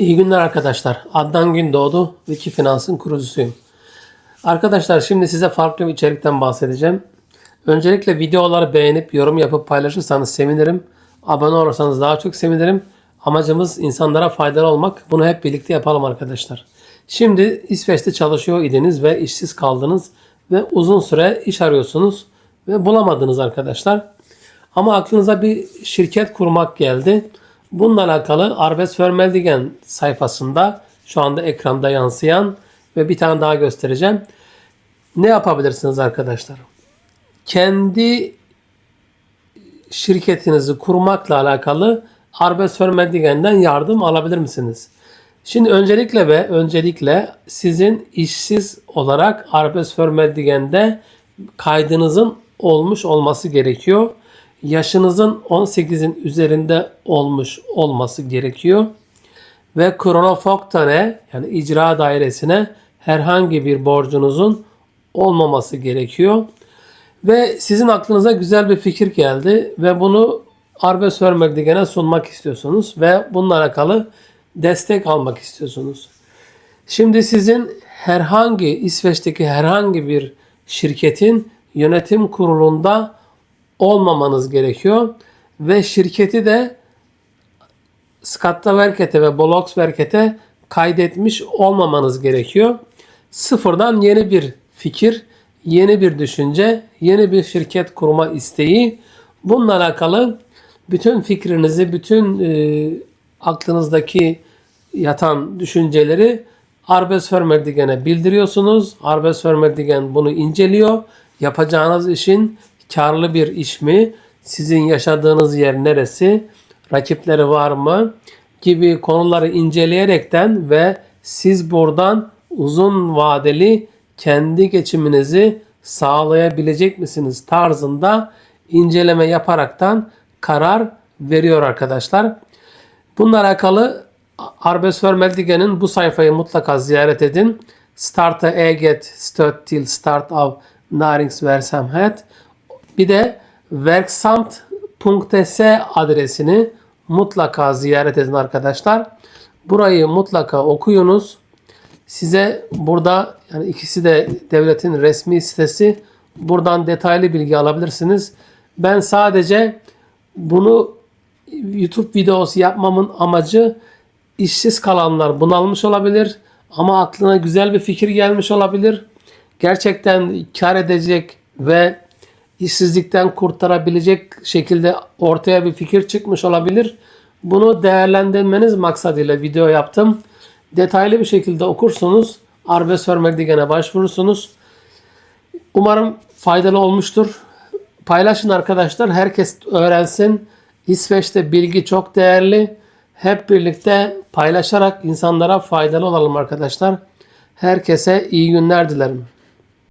İyi günler arkadaşlar. Adnan Gündoğdu, Wiki Finans'ın kurucusuyum. Arkadaşlar şimdi size farklı bir içerikten bahsedeceğim. Öncelikle videoları beğenip yorum yapıp paylaşırsanız sevinirim. Abone olursanız daha çok sevinirim. Amacımız insanlara faydalı olmak. Bunu hep birlikte yapalım arkadaşlar. Şimdi İsveç'te çalışıyor idiniz ve işsiz kaldınız ve uzun süre iş arıyorsunuz ve bulamadınız arkadaşlar. Ama aklınıza bir şirket kurmak geldi. Bununla alakalı Arbes Vermeldigen sayfasında şu anda ekranda yansıyan ve bir tane daha göstereceğim. Ne yapabilirsiniz arkadaşlar? Kendi şirketinizi kurmakla alakalı Arbes Vermeldigen'den yardım alabilir misiniz? Şimdi öncelikle ve öncelikle sizin işsiz olarak Arbes Vermeldigen'de kaydınızın olmuş olması gerekiyor. Yaşınızın 18'in üzerinde olmuş olması gerekiyor. Ve Kronofogtane yani icra dairesine herhangi bir borcunuzun olmaması gerekiyor. Ve sizin aklınıza güzel bir fikir geldi ve bunu Arbes Vermeldigen'e sunmak istiyorsunuz ve bununla alakalı destek almak istiyorsunuz. Şimdi sizin herhangi İsveç'teki herhangi bir şirketin yönetim kurulunda olmamanız gerekiyor ve şirketi de Skattaverket'e ve Bolagsverket'e kaydetmiş olmamanız gerekiyor. Sıfırdan yeni bir fikir, yeni bir düşünce, yeni bir şirket kurma isteği. Bununla alakalı bütün fikrinizi, bütün e, aklınızdaki yatan düşünceleri Arbes Vermeldigen'e bildiriyorsunuz. Arbes Vermeldigen bunu inceliyor. Yapacağınız işin karlı bir iş mi? Sizin yaşadığınız yer neresi? Rakipleri var mı? Gibi konuları inceleyerekten ve siz buradan uzun vadeli kendi geçiminizi sağlayabilecek misiniz tarzında inceleme yaparaktan karar veriyor arkadaşlar. Bununla alakalı Arbes Vermeldigen'in bu sayfayı mutlaka ziyaret edin. Starta eget stöd till start av näringsverksamhet. Bir de verksamt.se adresini mutlaka ziyaret edin arkadaşlar. Burayı mutlaka okuyunuz. Size burada yani ikisi de devletin resmi sitesi. Buradan detaylı bilgi alabilirsiniz. Ben sadece bunu YouTube videosu yapmamın amacı işsiz kalanlar bunalmış olabilir ama aklına güzel bir fikir gelmiş olabilir. Gerçekten kar edecek ve işsizlikten kurtarabilecek şekilde ortaya bir fikir çıkmış olabilir. Bunu değerlendirmeniz maksadıyla video yaptım. Detaylı bir şekilde okursunuz. Arbes Vermeldigen'e başvurursunuz. Umarım faydalı olmuştur. Paylaşın arkadaşlar. Herkes öğrensin. İsveç'te bilgi çok değerli. Hep birlikte paylaşarak insanlara faydalı olalım arkadaşlar. Herkese iyi günler dilerim.